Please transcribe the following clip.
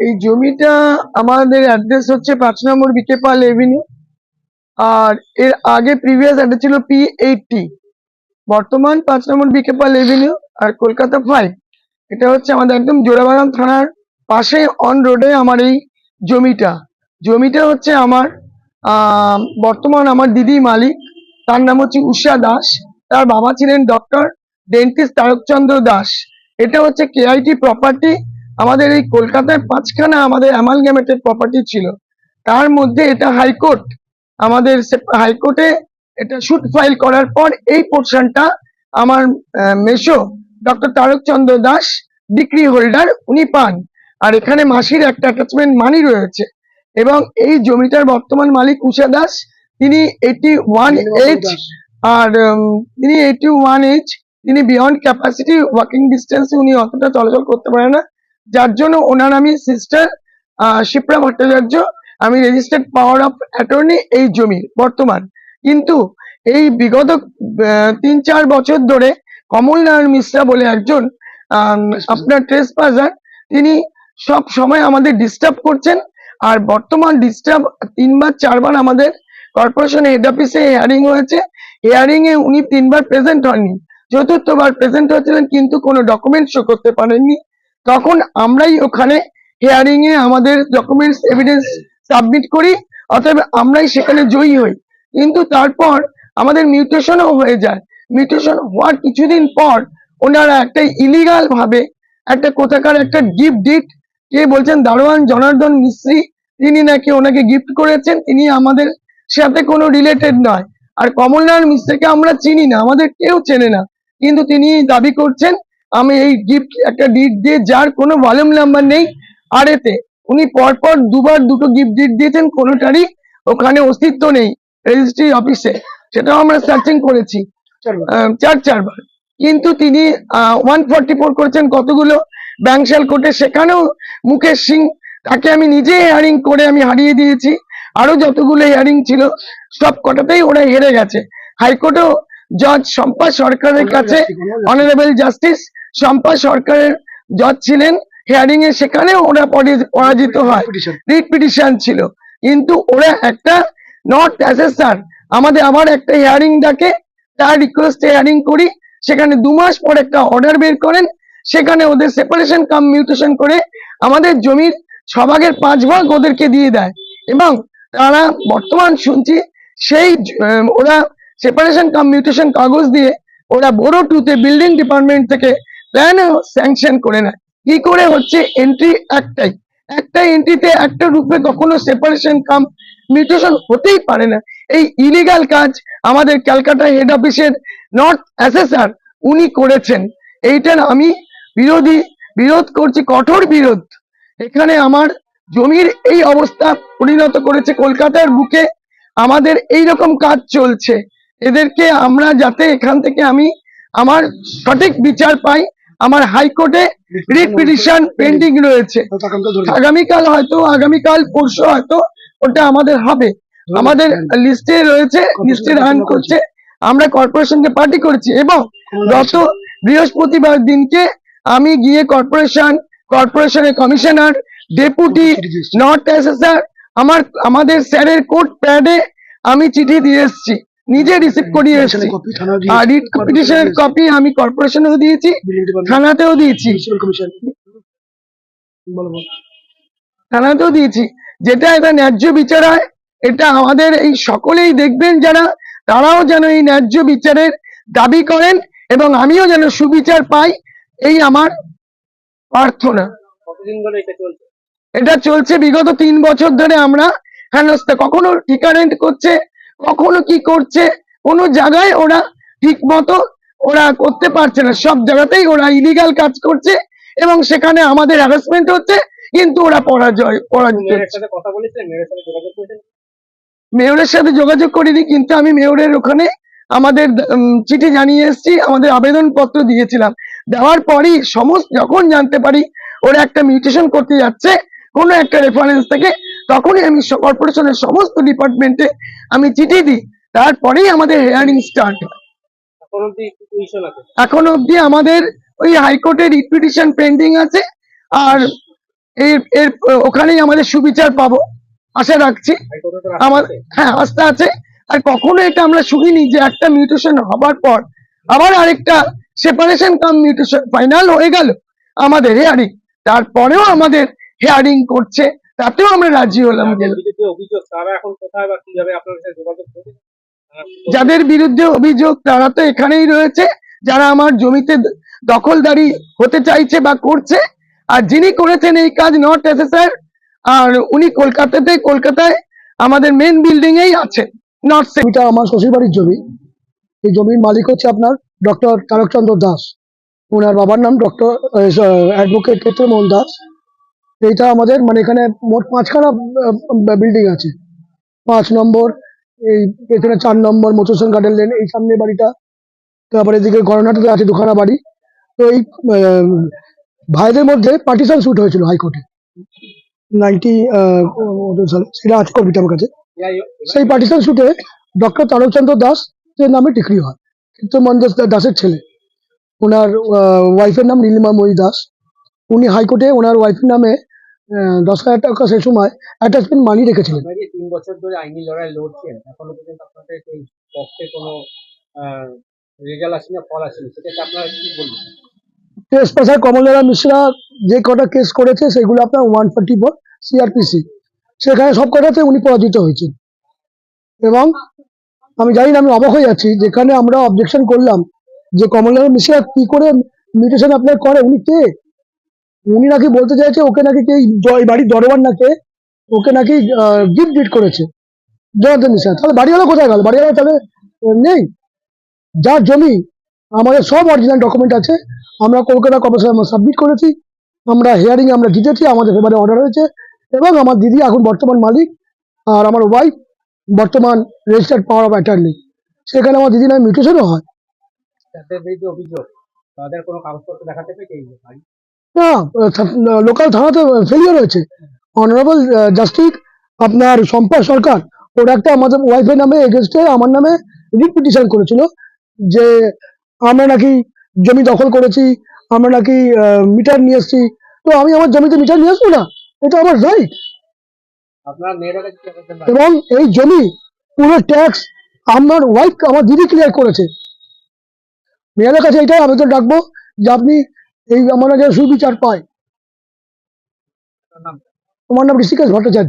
এই জমিটা আমাদের অ্যাড্রেস হচ্ছে পাঁচ নম্বর বিকে পাল এভিনিউ আর এর আগে প্রিভিয়াস অ্যাড্রেস ছিল পি এইটটি বর্তমান পাঁচ নম্বর বিকে পাল এভিনিউ আর কলকাতা ফাইভ এটা হচ্ছে আমাদের একদম জোড়াবাগান থানার পাশে অন রোডে আমার এই জমিটা। জমিটা হচ্ছে আমার বর্তমান আমার দিদি মালিক, তার নাম হচ্ছে উষা দাস, তার বাবা ছিলেন ডক্টর ডেন্টিস্ট তারকচন্দ্র দাস। এটা হচ্ছে কেআইটি প্রপার্টি আমাদের এই কলকাতায় পাঁচখানা আমাদের অ্যামালগামেটেড প্রপার্টি ছিল। তার মধ্যে এটা হাইকোর্ট আমাদের হাইকোর্টে এটা শুট ফাইল করার পর এই পোর্শনটা আমার মেসো doctor Tarakchandra Das degree holder উনি পান। আর এখানে মাসির একটা অ্যাটাচমেন্ট মানি রয়েছে। এবং এই জমিটার বর্তমান মালিক উষা দাস তিনি এইটি ওয়ান এইচ আর তিনি এইটি ওয়ান এইচ তিনি বিয়ন্ড ক্যাপাসিটি ওয়াকিং ডিস্টেন্সে উনি অতটা চলাচল করতে পারে না। যার জন্য ওনার আমি সিস্টার শিপ্রা ভট্টাচার্য, আমি রেজিস্টার্ড পাওয়ার অফ অ্যাটর্নি এই জমির বর্তমান। কিন্তু এই বিগত তিন চার বছর ধরে কমল নারায়ণ মিশ্রা বলে একজন আপনার ট্রেস পাজার তিনি সব সময় আমাদের ডিস্টার্ব করছেন। আর বর্তমান ডিস্টার্ব তিনবার, চারবার আমাদের কর্পোরেশন হেড অফিসে হিয়ারিং হয়েছে। হিয়ারিং এ উনি তিনবার প্রেজেন্ট হননি। চতুর্থবার প্রেজেন্ট হয়েছিলেন, কিন্তু কোনো ডকুমেন্ট শো করতে পারেননি। তখন আমরাই ওখানে হেয়ারিং এ আমাদের ডকুমেন্টস এভিডেন্স সাবমিট করি, অতএব আমরাই সেখানে জয়ী হই। কিন্তু তারপর আমাদের মিউটেশনও হয়ে যায়। মিউটেশন হওয়ার কিছুদিন পর ওনারা একটা ইলিগাল ভাবে একটা কোথাকার একটা গিফট ডিট কে বলছেন দারোয়ান জনার্দন মিস্ত্রি, তিনি নাকি ওনাকে গিফট করেছেন, তিনি আমাদের সাথে কোনো রিলেটেড নয়। আর কমলনাথ মিস্ত্রিকে আমরা চিনি না, আমাদের কেউ চেনে না। কিন্তু তিনি দাবি করছেন আমি এই গিফট একটা ডিট দিয়ে যার কোনো ভলিউম নাম্বার নেই আর এতে উনি পরপর দুবার দুটো গিফট ডিট দিয়েছেন কোনোটারই ওখানে অস্তিত্ব নেই রেজিস্ট্রি অফিসে সেটাও আমরা সার্চিং করেছি। চার চারবার। কিন্তু তিনি ওয়ান ফর্টি ফোর করেছেন কতগুলো ব্যাংশাল কোর্টে সেখানেও মুকেশ সিং তাকে আমি নিজে হিয়ারিং করে আমি হারিয়ে দিয়েছি। আরও যতগুলো হিয়ারিং ছিল সব কটাতেই ওরা হেরে গেছে। হাইকোর্টেও জজ শম্পা সরকারের কাছে অনারেবল জাস্টিস। শম্পা সরকারের জজ ছিলেন। হিয়ারিং এ সেখানেও ওরা পরি- পরাজিত হয়। রিট পিটিশন ছিল। কিন্তু ওরা একটা নট অ্যাসেসার আমাদের আবার একটা হিয়ারিং ডাকে তার রিকোয়েস্ট হিয়ারিং করি। সেখানে দু মাস পর একটা অর্ডার বের করেন। সেখানে ওদের সেপারেশন কাম মিউটেশন করে আমাদের জমির ছভাগের পাঁচ ভাগ ওদেরকে দিয়ে দেয়। এবং তারা বর্তমান শুনছি সেই ওরা সেপারেশন কাম মিউটেশন কাগজ দিয়ে ওরা বড় টুতে বিল্ডিং ডিপার্টমেন্ট থেকে প্ল্যানও স্যাংশন করে নেয়। কি করে হচ্ছে? এন্ট্রি একটাই। একটা এন্ট্রিতে একটা রূপে কখনো সেপারেশন কাম মিউটেশন হতেই পারে না। এই ইলিগাল কাজ আমাদের ক্যালকাটা হেড অফিসের নর্থ অ্যাসেসার উনি করেছেন। এইটার আমি বিরোধী, বিরোধ করছি, কঠোর বিরোধ। এখানে আমার জমির এই অবস্থা পরিণত করেছে। কলকাতার বুকে আমাদের এই রকম কাজ চলছে। এদেরকে আমরা যাতে এখান থেকে আমি আমার সঠিক বিচার পাই, আমার হাইকোর্টে রিট পিটিশন পেন্ডিং রয়েছে। আগামীকাল হয়তো, আগামীকাল পরশু হয়তো ওটা আমাদের হবে। আমাদের লিস্টে রয়েছে, লিস্টে রান করছে। আমরা কর্পোরেশনকে পার্টি করেছি এবং গত বৃহস্পতিবার দিনকে আমি গিয়ে কর্পোরেশন কর্পোরেশনের কমিশনার ডেপুটি নর্থ অ্যাসেসার আমার, আমাদের স্যারের কোর্ট প্যাডে আমি চিঠি দিয়ে এসেছি। নিজে রিসিভ করিয়ে এসেছি। রিট পিটিশনের কপি আমি কর্পোরেশনেও দিয়েছি থানাতেও দিয়েছি। থানাতেও দিয়েছি। যেটা এটা ন্যায্য বিচার হয় এটা আমাদের এই সকলেই দেখবেন যারা তারাও যেন এই ন্যায্য বিচারের দাবি করেন এবং আমিও যেন সুবিচার পাই এই আমার প্রার্থনা। এটা চলছে? বিগত তিন বছর ধরে আমরা হেনস্থা। কখনো ঠিকারেন্ট করছে কখনো কি করছে? কোনো জায়গায় ওরা ঠিক মতো ওরা করতে পারছে না। সব জায়গাতেই ওরা ইলিগাল কাজ করছে এবং সেখানে আমাদের হ্যারাসমেন্ট হচ্ছে কিন্তু ওরা পরাজয় পরাজিত মেয়রের সাথে যোগাযোগ করিনি কিন্তু আমি মেয়রের ওখানে আমাদের চিঠি জানিয়ে এসেছি আমাদের আবেদন পত্র দিয়েছিলাম। দেওয়ার পরই সমস্ত যখন জানতে পারি ওরা একটা মিউটেশন করতে যাচ্ছে কোনো একটা রেফারেন্স থেকে তখনই আমি কর্পোরেশনের সমস্ত ডিপার্টমেন্টে আমি চিঠি দিই। তারপরেই আমাদের হেয়ারিং স্টার্ট হয়। এখন অব্দি আমাদের ওই হাইকোর্টের রিট পেন্ডিং আছে। আর এর এর ওখানেই আমাদের সুবিচার পাবো। আশা রাখছি। আমার হ্যাঁ আস্থা আছে। আর কখনো এটা আমরা শুনিনি যে একটা মিউটেশন হবার পর আবার আরেকটা সেপারেশন কাম মিউটেশন ফাইনাল হয়ে গেল আমাদের হেয়ারিং তারপরেও আমাদের হেয়ারিং করছে। তাতেও আমরা রাজি হলাম যাদের বিরুদ্ধে অভিযোগ তারা এখন কোথায় বা কীভাবে আপনার সাথে যোগাযোগ করবে? তারা কি করবে? যাদের বিরুদ্ধে অভিযোগ তারা তো এখানেই রয়েছে। যারা আমার জমিতে দখলদারি হতে চাইছে বা করছে আর যিনি করেছেন এই কাজ নট এসএসআর আর উনি কলকাতাতে কলকাতায় আমাদের মেন বিল্ডিং এই আছে নট জমিটা আমার শ্বশুর বাড়ির জমি। এই জমির মালিক হচ্ছে আপনার ডক্টর তারকচন্দ্র দাস। ওনার বাবার নাম ডক্টর অ্যাডভোকেট ক্ষেত্রমোহন দাস। এইটা আমাদের মানে এখানে মোট পাঁচখানা বিল্ডিং আছে। পাঁচ নম্বর, এই এখানে চার নম্বর মধুসূদন গার্ডেন লেন এই সামনে বাড়িটা। তারপরে এদিকে গণনাটাতে আছে দুখানা বাড়ি। তো এই ভাইদের মধ্যে পার্টিশন শুট হয়েছিল হাইকোর্টে। নাইনটি সেটা কপিটা আমার কাছে। সেই পার্টিশন শুটে ডক্টর তারকচন্দ্র দাস এর নামে ডিগ্রি হয় কীর্তমন দাসের ছেলে। ওনার ওয়াইফের নাম নীলিমা মই দাস। উনি হাইকোর্টে ওনার ওয়াইফের নামে দশ হাজার টাকা সেই সময় অ্যাটাচমেন্ট মানি রেখেছিলেন। তিন বছর ধরে আইনি লড়াই লড়ছেন এখনও পর্যন্ত আপনাদের এই পক্ষে কোনো রেজাল্ট আসেনি ফল আসেনি। সেটাকে আপনারা কি বলবেন? কেস কমলেরা মিশ্রা যে কটা কেস করেছে সেগুলো আপনার ওয়ান ফোর্টি ফোর সিআরপিসি সেখানে সব কটাতে উনি পরাজিত হয়েছেন। এবং আমি জানি না আমি অবাক হয়ে যাচ্ছি যেখানে আমরা অবজেকশন করলাম যে কমলেরা মিশ্রা কি করে মিউটেশন অ্যাপ্লাই করে উনি কে? উনি নাকি বলতে চাইছে ওকে নাকি কে বাড়ির দরবার নাকি ওকে নাকি গিফট ডিট করেছে। জনার্দন মিশ্রা, তাহলে বাড়িওয়ালা কোথায় গেল? বাড়িওয়ালা তাহলে নেই। যার জমি, আমাদের সব অরিজিনাল ডকুমেন্ট আছে। আমরা কলকাতা কর্পোরেশন আমরা সাবমিট করেছি। আমরা হিয়ারিং আমরা জিতেছি, আমাদের ফেভারে অর্ডার হয়েছে। এবং আমার দিদি এখন বর্তমান মালিক, আর আমার ওয়াইফ বর্তমান রেজিস্টার্ড পাওয়ার অফ অ্যাটর্নি সেখানে আমার দিদি নামে মিউটেশনও হয়। যাদের বিরুদ্ধে অভিযোগ। তাদের কোনো কাগজপত্র দেখাতে না লোকাল থানাতে ফেলিয়ার হয়েছে। অনারেবল জাস্টিস আপনার সম্পদ সরকার ওর একটা আমাদের ওয়াইফের নামে এগেনস্টে আমার নামে রিট পিটিশন করেছিল যে আমরা নাকি জমি দখল করেছি আমরা নাকি মিটার নিয়ে এসেছি। তো আমি আমার জমিতে মিটার নিয়ে আসব না? এটা আমার রাইট এবং এই জমি পুরো ট্যাক্স আমার ওয়াইফ আমার দিদি ক্লিয়ার করেছে। মেয়েদের কাছে এটাই আবেদন রাখব যে আপনি এই আমরা যেন সুবিচার পায়। তোমার নাম ঋষিকেশ ভট্টাচার্য।